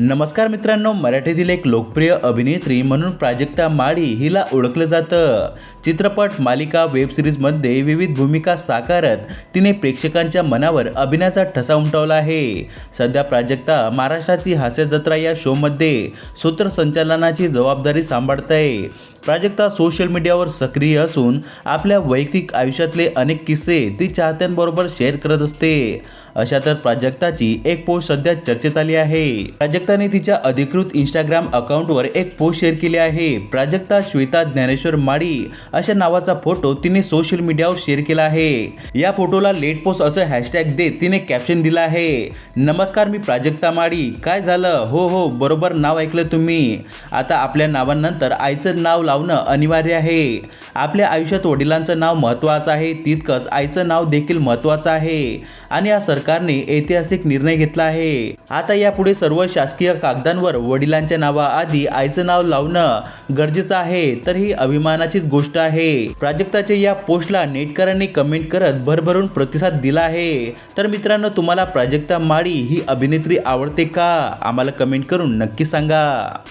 नमस्कार मित्रांनो मराठीतील एक लोकप्रिय अभिनेत्री म्हणून प्राजक्ता माळी हिला ओळखलं जातं. चित्रपट मालिका वेब सिरीजमध्ये विविध भूमिका साकारत तिने प्रेक्षकांच्या मनावर अभिनयाचा ठसा उमटवला आहे. सध्या प्राजक्ता महाराष्ट्राची हास्य जत्रा या शोमध्ये सूत्रसंचालनाची जबाबदारी सांभाळत आहे प्राजक्ता सोशल मीडियावर सक्रिय असून आपल्या वैयक्तिक आयुष्यातले अनेक किस्से ती चाहत्यांबरोबर शेअर करत असते. अशा तर प्राजक्ताची एक पोस्ट सध्या चर्चेत आली आहे. प्राजक्ताने तिच्या अधिकृत इंस्टाग्राम अकाउंटवर एक पोस्ट शेअर केली आहे. प्राजक्ता श्वेता ज्ञानेश्वर माळी अशा नावाचा फोटो तिने सोशल मीडियावर शेअर केला आहे. या फोटोला लेट पोस्ट असं हॅशटॅग देत तिने कॅप्शन दिलं आहे. नमस्कार मी प्राजक्ता माळी. काय झालं? हो हो बरोबर नाव ऐकलं तुम्ही. आता आपल्या नावानंतर आईचं नाव लावणं अनिवार्य आहे. आपल्या आयुष्यात वडिलांचं नाव महत्त्वाचं आहे. तितकंच आईचं नाव देखील महत्त्वाचं आहे. आणि या सरकारने ऐतिहासिक निर्णय घेतला आहे. आता यापुढे सर्व शासकीय कागदांवर वडिलांच्या नावाआधी आईचं नाव लावणं गरजेचं आहे तर ही अभिमानाचीच गोष्ट आहे. प्राजक्ताच्या या पोस्टला नेटकरांनी कमेंट करत भरभरून प्रतिसाद दिला आहे. तर मित्रांनो तुम्हाला प्राजक्ता माळी ही अभिनेत्री आवडते का? आम्हाला कमेंट करून नक्की सांगा.